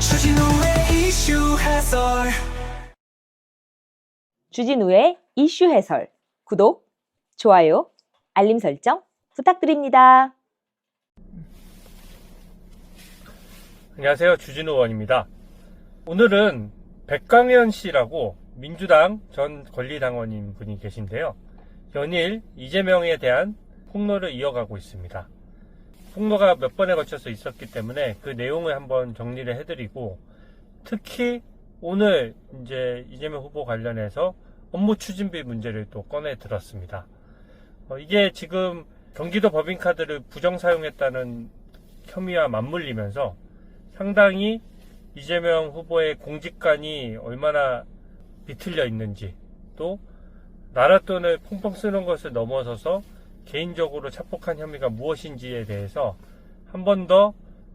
주진우의 이슈 해설 주진우의 이슈 해설. 구독, 좋아요, 알림 설정 부탁드립니다. 안녕하세요. 주진우 의원입니다. 오늘은 백광현 씨라고 민주당 전 권리당원인 분이 계신데요. 연일 이재명에 대한 폭로를 이어가고 있습니다. 폭로가 몇 번에 걸쳐서 있었기 때문에 그 내용을 한번 정리를 해드리고 특히 오늘 이제 이재명 후보 관련해서 업무 추진비 문제를 또 꺼내 들었습니다. 어, 이게 지금 경기도 법인카드를 부정 사용했다는 혐의와 맞물리면서 상당히 이재명 후보의 공직관이 얼마나 비틀려 있는지 또 나라 돈을 펑펑 쓰는 것을 넘어서서 개인적으로 착복한 혐의가 무엇인지에 대해서 한 번 더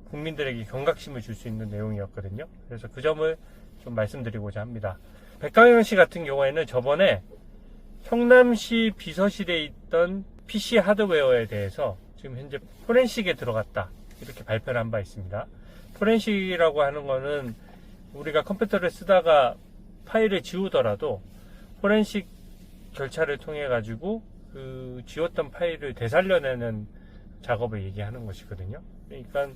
국민들에게 경각심을 줄 수 있는 내용이었거든요. 그래서 그 점을 좀 말씀드리고자 합니다. 백강현 씨 같은 경우에는 저번에 성남시 비서실에 있던 PC 하드웨어에 대해서 지금 현재 포렌식에 들어갔다. 이렇게 발표를 한 바 있습니다. 포렌식이라고 하는 거는 우리가 컴퓨터를 쓰다가 파일을 지우더라도 포렌식 절차를 통해 가지고 그 지웠던 파일을 되살려내는 작업을 얘기하는 것이거든요. 그러니까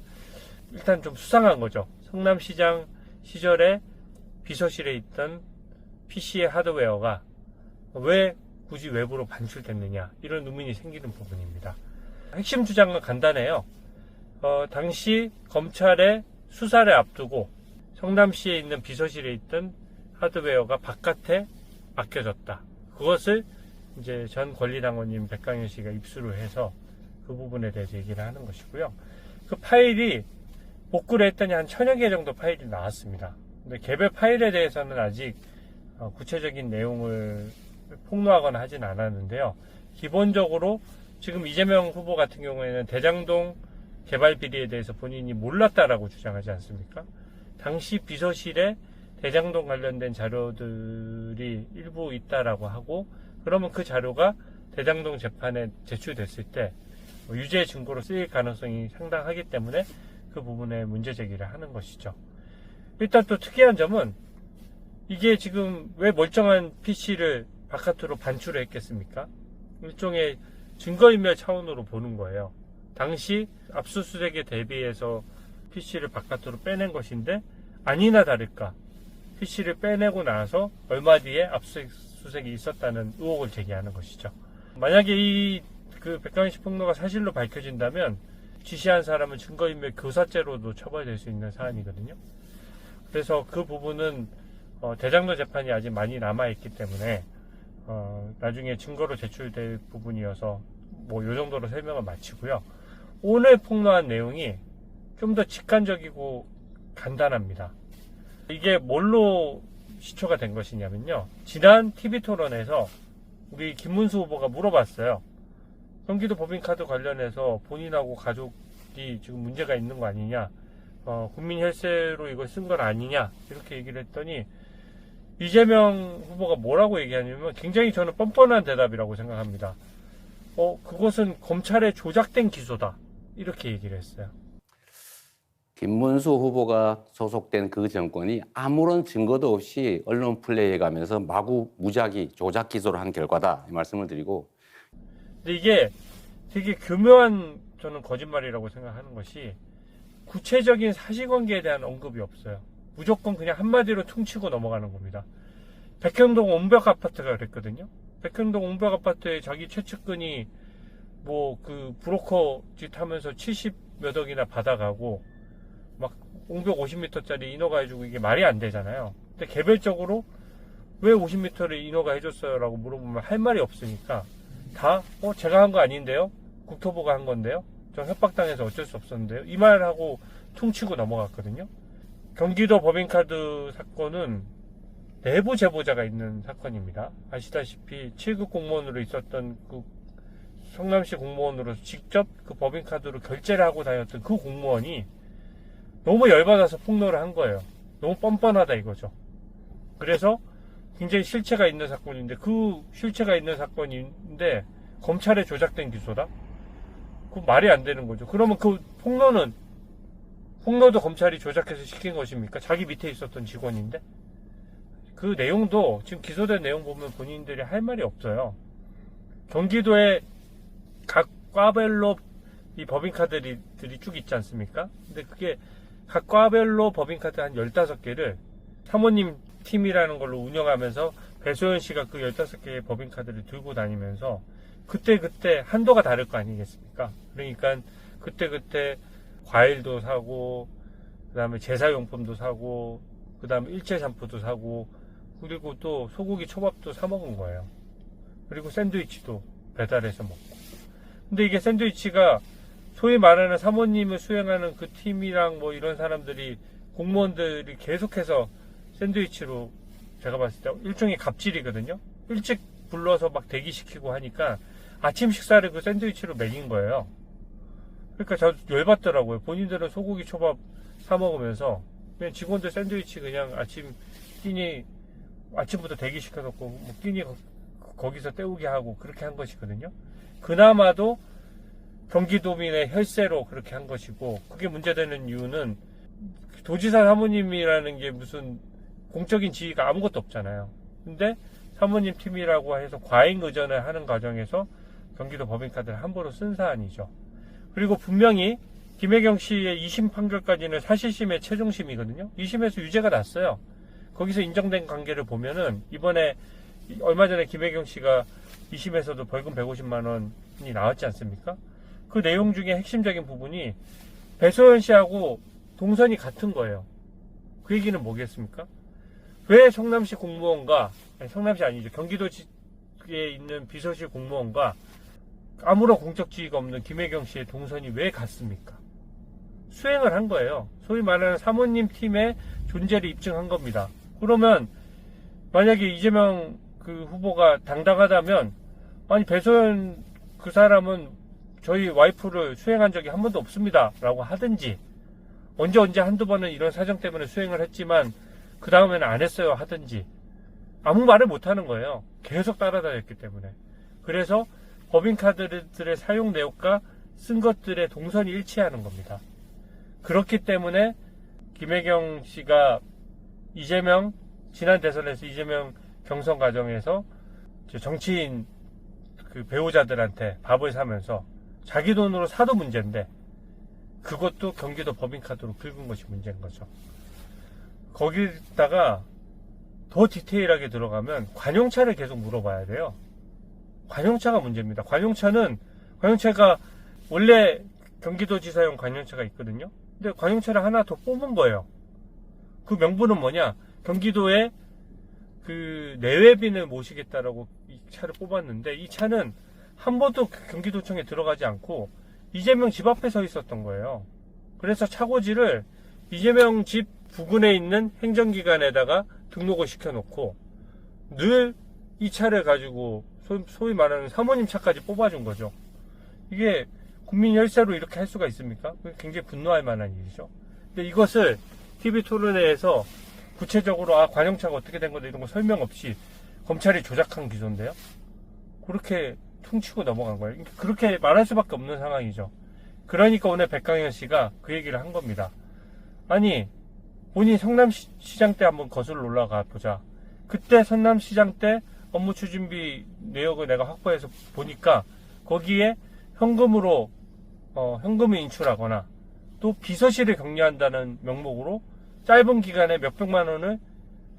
일단 좀 수상한 거죠. 성남시장 시절에 비서실에 있던 PC의 하드웨어가 왜 굳이 외부로 반출됐느냐 이런 의문이 생기는 부분입니다. 핵심 주장은 간단해요. 어, 당시 검찰의 수사를 앞두고 성남시에 있는 비서실에 있던 하드웨어가 바깥에 맡겨졌다. 그것을 이제 전 권리당원님 백강현 씨가 입수를 해서 그 부분에 대해서 얘기를 하는 것이고요. 그 파일이 복구를 했더니 한 천여 개 정도 파일이 나왔습니다. 근데 개별 파일에 대해서는 아직 어, 구체적인 내용을 폭로하거나 하진 않았는데요. 기본적으로 지금 이재명 후보 같은 경우에는 대장동 개발 비리에 대해서 본인이 몰랐다라고 주장하지 않습니까? 당시 비서실에 대장동 관련된 자료들이 일부 있다라고 하고 그러면 그 자료가 대장동 재판에 제출됐을 때 유죄 증거로 쓰일 가능성이 상당하기 때문에 그 부분에 문제 제기를 하는 것이죠. 일단 또 특이한 점은 이게 지금 왜 멀쩡한 PC를 바깥으로 반출을 했겠습니까? 일종의 증거인멸 차원으로 보는 거예요. 당시 압수수색에 대비해서 PC를 바깥으로 빼낸 것인데 아니나 다를까 PC를 빼내고 나서 얼마 뒤에 압수수색 이 있었다는 의혹을 제기하는 것이죠. 만약에 이 그 백강희 씨 폭로가 사실로 밝혀진다면 지시한 사람은 증거인멸 교사죄로도 처벌될 수 있는 사안이거든요. 그래서 그 부분은 어, 대장도 재판이 아직 많이 남아있기 때문에 어, 나중에 증거로 제출될 부분이어서 뭐 요 정도로 설명을 마치고요. 오늘 폭로한 내용이 좀 더 직관적이고 간단합니다. 이게 뭘로 시초가 된 것이냐면요. 지난 TV 토론에서 우리 김문수 후보가 물어봤어요. 경기도 법인카드 관련해서 본인하고 가족이 지금 문제가 있는 거 아니냐. 어, 국민 혈세로 이걸 쓴 건 아니냐. 이렇게 얘기를 했더니 이재명 후보가 뭐라고 얘기하냐면 굉장히 저는 뻔뻔한 대답이라고 생각합니다. 어, 그것은 검찰의 조작된 기소다. 이렇게 얘기를 했어요. 김문수 후보가 소속된 그 정권이 아무런 증거도 없이 언론 플레이해 가면서 마구 무작위 조작 기소를 한 결과다 이 말씀을 드리고 근데 이게 되게 교묘한 저는 거짓말이라고 생각하는 것이 구체적인 사실관계에 대한 언급이 없어요. 무조건 그냥 한마디로 퉁치고 넘어가는 겁니다. 백현동 옹벽 아파트가 그랬거든요. 백현동 옹벽 아파트에 자기 최측근이 뭐 그 브로커 짓 하면서 70 몇 억이나 받아가고 막 옹벽 50m짜리 인허가 해주고 이게 말이 안 되잖아요. 근데 개별적으로 왜 50m를 인허가 해줬어요? 라고 물어보면 할 말이 없으니까 다, 어, 제가 한 거 아닌데요? 국토부가 한 건데요? 저 협박당해서 어쩔 수 없었는데요? 이 말하고 퉁치고 넘어갔거든요? 경기도 법인카드 사건은 내부 제보자가 있는 사건입니다. 아시다시피 7급 공무원으로 있었던 그 성남시 공무원으로 직접 그 법인카드로 결제를 하고 다녔던 그 공무원이 너무 열받아서 폭로를 한 거예요. 너무 뻔뻔하다 이거죠. 그래서 굉장히 실체가 있는 사건인데 그 실체가 있는 사건인데 검찰에 조작된 기소다? 그 말이 안 되는 거죠. 그러면 그 폭로는 홍로도 검찰이 조작해서 시킨 것입니까? 자기 밑에 있었던 직원인데 그 내용도 지금 기소된 내용 보면 본인들이 할 말이 없어요. 경기도에 각 과별로 이 법인카드들이 쭉 있지 않습니까? 근데 그게 각 과별로 법인카드 한 15개를 사모님 팀이라는 걸로 운영하면서 배소연 씨가 그 15개의 법인카드를 들고 다니면서 그때그때 한도가 다를 거 아니겠습니까? 그러니까 그때그때 과일도 사고, 그 다음에 제사용품도 사고, 그 다음에 일체 샴푸도 사고, 그리고 또 소고기 초밥도 사 먹은 거예요. 그리고 샌드위치도 배달해서 먹고. 근데 이게 샌드위치가 소위 말하는 사모님을 수행하는 그 팀이랑 뭐 이런 사람들이 공무원들이 계속해서 샌드위치로 제가 봤을 때 일종의 갑질이거든요. 일찍 불러서 막 대기시키고 하니까 아침 식사를 그 샌드위치로 먹인 거예요. 그러니까 저 열받더라고요. 본인들은 소고기 초밥 사 먹으면서 그냥 직원들 샌드위치 그냥 아침 끼니 아침부터 대기시켜놓고 뭐 끼니 거- 거기서 때우게 하고 그렇게 한 것이거든요. 그나마도 경기도민의 혈세로 그렇게 한 것이고 그게 문제되는 이유는 도지사 사모님이라는 게 무슨 공적인 지위가 아무것도 없잖아요. 근데 사모님 팀이라고 해서 과잉 의전을 하는 과정에서 경기도 법인카드를 함부로 쓴 사안이죠. 그리고 분명히 김혜경 씨의 2심 판결까지는 사실심의 최종심이거든요. 2심에서 유죄가 났어요. 거기서 인정된 관계를 보면은 이번에 얼마 전에 김혜경 씨가 2심에서도 벌금 150만 원이 나왔지 않습니까? 그 내용 중에 핵심적인 부분이 배소연 씨하고 동선이 같은 거예요. 그 얘기는 뭐겠습니까? 왜 성남시 공무원과 성남시 아니죠 경기도에 있는 비서실 공무원과 아무런 공적 지위가 없는 김혜경 씨의 동선이 왜 같습니까? 수행을 한 거예요. 소위 말하는 사모님 팀의 존재를 입증한 겁니다. 그러면 만약에 이재명 그 후보가 당당하다면 아니 배소연 그 사람은 저희 와이프를 수행한 적이 한 번도 없습니다. 라고 하든지 언제 언제 한두 번은 이런 사정 때문에 수행을 했지만 그 다음에는 안 했어요 하든지 아무 말을 못 하는 거예요. 계속 따라다녔기 때문에. 그래서 법인카드들의 사용 내역과 쓴 것들의 동선이 일치하는 겁니다. 그렇기 때문에 김혜경 씨가 이재명 지난 대선에서 이재명 경선 과정에서 정치인 그 배우자들한테 밥을 사면서 자기 돈으로 사도 문제인데 그것도 경기도 법인카드로 긁은 것이 문제인 거죠. 거기다가 더 디테일하게 들어가면 관용차를 계속 물어봐야 돼요. 관용차가 문제입니다. 관용차는 관용차가 원래 경기도지사용 관용차가 있거든요. 근데 관용차를 하나 더 뽑은 거예요. 그 명분은 뭐냐? 경기도에 그 내외빈을 모시겠다라고 이 차를 뽑았는데 이 차는 한 번도 경기도청에 들어가지 않고 이재명 집 앞에 서 있었던 거예요. 그래서 차고지를 이재명 집 부근에 있는 행정기관에다가 등록을 시켜놓고 늘 이 차를 가지고 소- 소위 말하는 사모님 차까지 뽑아준 거죠. 이게 국민 열세로 이렇게 할 수가 있습니까? 굉장히 분노할 만한 일이죠. 근데 이것을 TV 토론회에서 구체적으로 아 관용차가 어떻게 된 건데 이런 거 설명 없이 검찰이 조작한 기소인데요. 그렇게 퉁치고 넘어간 거예요. 그렇게 말할 수밖에 없는 상황이죠. 그러니까 오늘 백강현 씨가 그 얘기를 한 겁니다. 아니 본인 성남시장 때 한번 거슬러 올라가 보자. 그때 성남시장 때 업무 추진비 내역을 내가 확보해서 보니까 거기에 현금으로 어, 현금을 인출하거나 또 비서실을 격려한다는 명목으로 짧은 기간에 몇백만 원을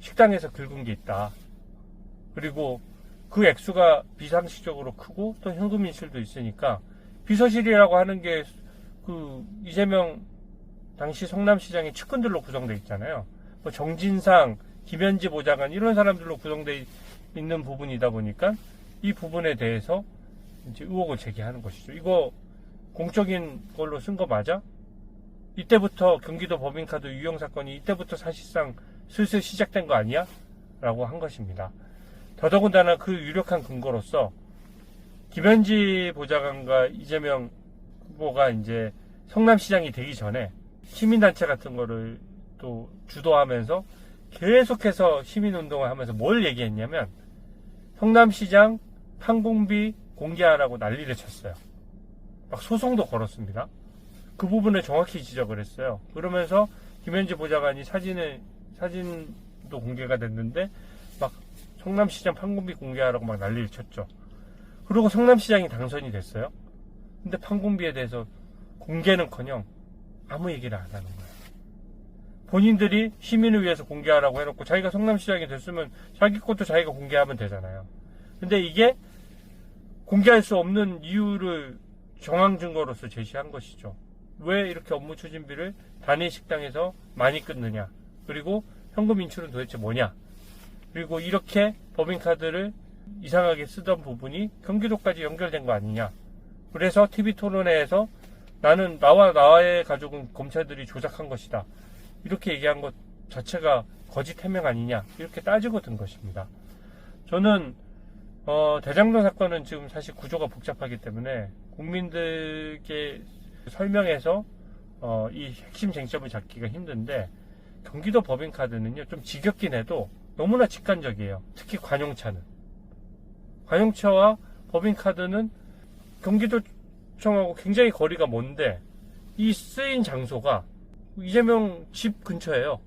식당에서 긁은 게 있다. 그리고 그 액수가 비상식적으로 크고 또 현금 인출도 있으니까 비서실이라고 하는 게 그 이재명 당시 성남시장의 측근들로 구성되어 있잖아요. 뭐 정진상, 김현지 보좌관 이런 사람들로 구성되어 있는 부분이다 보니까 이 부분에 대해서 이제 의혹을 제기하는 것이죠. 이거 공적인 걸로 쓴 거 맞아? 이때부터 경기도 법인카드 유용 사건이 이때부터 사실상 슬슬 시작된 거 아니야? 라고 한 것입니다. 더더군다나 그 유력한 근거로서 김현지 보좌관과 이재명 후보가 이제 성남시장이 되기 전에 시민단체 같은 거를 또 주도하면서 계속해서 시민운동을 하면서 뭘 얘기했냐면 성남시장 판공비 공개하라고 난리를 쳤어요. 막 소송도 걸었습니다. 그 부분을 정확히 지적을 했어요. 그러면서 김현지 보좌관이 사진을 사진도 공개가 됐는데 막 성남시장 판공비 공개하라고 막 난리를 쳤죠. 그리고 성남시장이 당선이 됐어요. 근데 판공비에 대해서 공개는커녕 아무 얘기를 안 하는 거예요. 본인들이 시민을 위해서 공개하라고 해놓고 자기가 성남시장이 됐으면 자기 것도 자기가 공개하면 되잖아요. 근데 이게 공개할 수 없는 이유를 정황 증거로서 제시한 것이죠. 왜 이렇게 업무 추진비를 단일 식당에서 많이 끊느냐? 그리고 현금 인출은 도대체 뭐냐? 그리고 이렇게 법인카드를 이상하게 쓰던 부분이 경기도까지 연결된 거 아니냐? 그래서 TV 토론회에서 나는 나와 나의 가족은 검찰들이 조작한 것이다. 이렇게 얘기한 것 자체가 거짓 해명 아니냐? 이렇게 따지고 든 것입니다. 저는 어, 대장동 사건은 지금 사실 구조가 복잡하기 때문에 국민들께 설명해서 어, 이 핵심 쟁점을 잡기가 힘든데 경기도 법인카드는요 좀 지겹긴 해도 너무나 직관적이에요. 특히 관용차는 관용차와 법인카드는 경기도청하고 굉장히 거리가 먼데 이 쓰인 장소가 이재명 집 근처예요.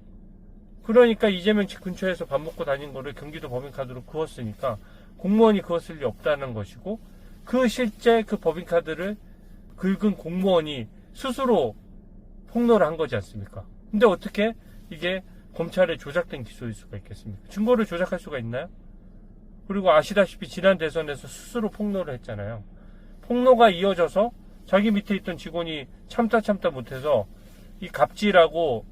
그러니까 이재명 집 근처에서 밥 먹고 다닌 거를 경기도 법인카드로 그었으니까 공무원이 그었을 리 없다는 것이고 그 실제 그 법인카드를 긁은 공무원이 스스로 폭로를 한 거지 않습니까? 근데 어떻게 이게 검찰에 조작된 기소일 수가 있겠습니까? 증거를 조작할 수가 있나요? 그리고 아시다시피 지난 대선에서 스스로 폭로를 했잖아요. 폭로가 이어져서 자기 밑에 있던 직원이 참다 참다 못해서 이 갑질하고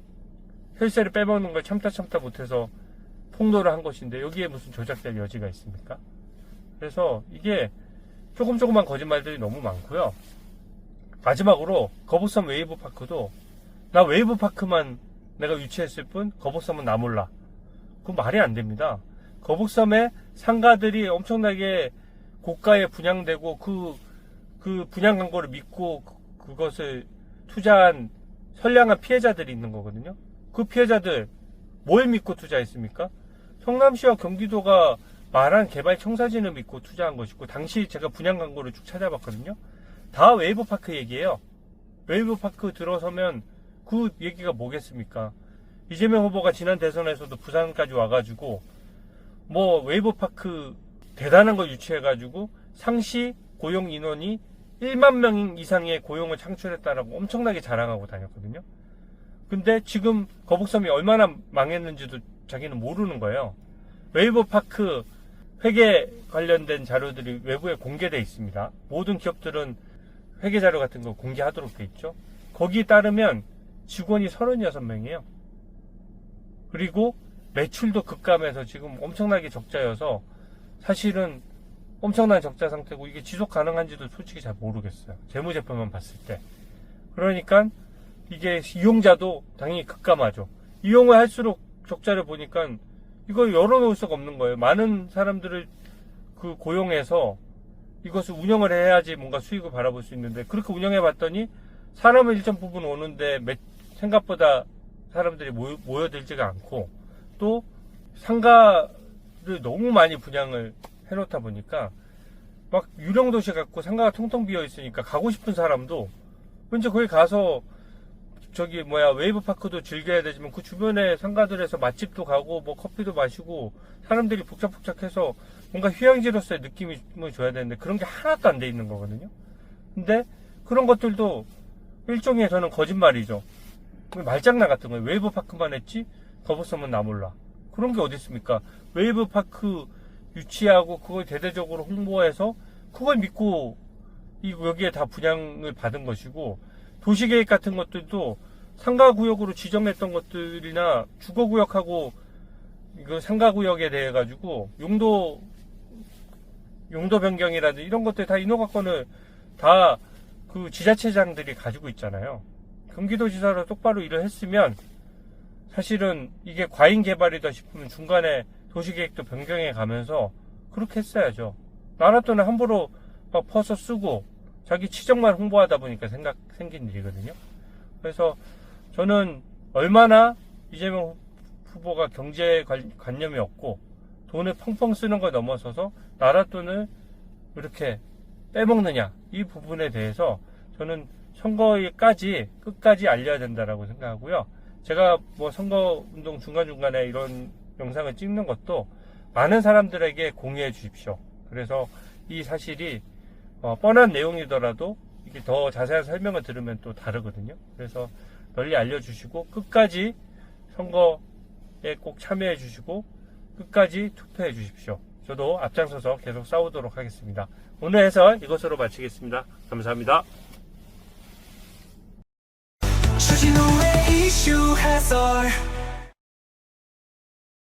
혈세를 빼먹는 걸 참다 참다 못해서 폭로를 한 것인데 여기에 무슨 조작될 여지가 있습니까? 그래서 이게 조금 조금만 거짓말들이 너무 많고요. 마지막으로 거북섬 웨이브 파크도 나 웨이브 파크만 내가 유치했을 뿐 거북섬은 나 몰라. 그건 말이 안 됩니다. 거북섬에 상가들이 엄청나게 고가에 분양되고 그, 그 분양 광고를 믿고 그- 그것을 투자한 선량한 피해자들이 있는 거거든요. 그 피해자들 뭘 믿고 투자했습니까? 성남시와 경기도가 말한 개발 청사진을 믿고 투자한 것이고 당시 제가 분양 광고를 쭉 찾아봤거든요. 다 웨이브파크 얘기예요. 웨이브파크 들어서면 그 얘기가 뭐겠습니까? 이재명 후보가 지난 대선에서도 부산까지 와가지고 뭐 웨이브파크 대단한 걸 유치해가지고 상시 고용 인원이 1만 명 이상의 고용을 창출했다라고 엄청나게 자랑하고 다녔거든요. 근데 지금 거북섬이 얼마나 망했는지도 자기는 모르는 거예요. 웨이브파크 회계 관련된 자료들이 외부에 공개돼 있습니다. 모든 기업들은 회계 자료 같은 거 공개하도록 돼 있죠. 거기에 따르면 직원이 36명이에요. 그리고 매출도 급감해서 지금 엄청나게 적자여서 사실은 엄청난 적자 상태고 이게 지속 가능한지도 솔직히 잘 모르겠어요. 재무제표만 봤을 때. 그러니까 이게 이용자도 당연히 급감하죠. 이용을 할수록 적자를 보니까 이걸 열어놓을 수가 없는 거예요. 많은 사람들을 그 고용해서 이것을 운영을 해야지 뭔가 수익을 바라볼 수 있는데 그렇게 운영해 봤더니 사람은 일정 부분 오는데 매- 생각보다 사람들이 모여, 모여 들지가 않고 또 상가를 너무 많이 분양을 해놓다 보니까 막 유령 도시 같고 상가가 통통 비어 있으니까 가고 싶은 사람도 왠지 거기 가서 저기 뭐야 웨이브 파크도 즐겨야 되지만 그 주변에 상가들에서 맛집도 가고 뭐 커피도 마시고 사람들이 복잡복잡해서 뭔가 휴양지로서의 느낌을 줘야 되는데 그런 게 하나도 안 돼 있는 거거든요. 근데 그런 것들도 일종의 저는 거짓말이죠. 말장난 같은 거예요. 웨이브 파크만 했지 거북섬은 나 몰라. 그런 게 어디 있습니까? 웨이브 파크 유치하고 그걸 대대적으로 홍보해서 그걸 믿고 이 여기에 다 분양을 받은 것이고 도시계획 같은 것들도 상가구역으로 지정했던 것들이나 주거구역하고 이거 상가구역에 대해 가지고 용도 용도 변경이라든지 이런 것들 다 인허가권을 다 그 지자체장들이 가지고 있잖아요. 경기도지사로 똑바로 일을 했으면 사실은 이게 과잉 개발이다 싶으면 중간에 도시계획도 변경해 가면서 그렇게 했어야죠. 나라 돈을 함부로 막 퍼서 쓰고 자기 치정만 홍보하다 보니까 생각 생긴 일이거든요. 그래서 저는 얼마나 이재명 후보가 경제 관- 관념이 없고 돈을 펑펑 쓰는 걸 넘어서서 나라 돈을 이렇게 빼먹느냐 이 부분에 대해서 저는 선거까지 끝까지 알려야 된다라고 생각하고요. 제가 뭐 선거 운동 중간중간에 이런 영상을 찍는 것도 많은 사람들에게 공유해 주십시오. 그래서 이 사실이 어, 뻔한 내용이더라도 이게 더 자세한 설명을 들으면 또 다르거든요. 그래서 널리 알려주시고 끝까지 선거에 꼭 참여해 주시고 끝까지 투표해 주십시오. 저도 앞장서서 계속 싸우도록 하겠습니다. 오늘 해설 이것으로 마치겠습니다. 감사합니다. 주진우의 이슈 해설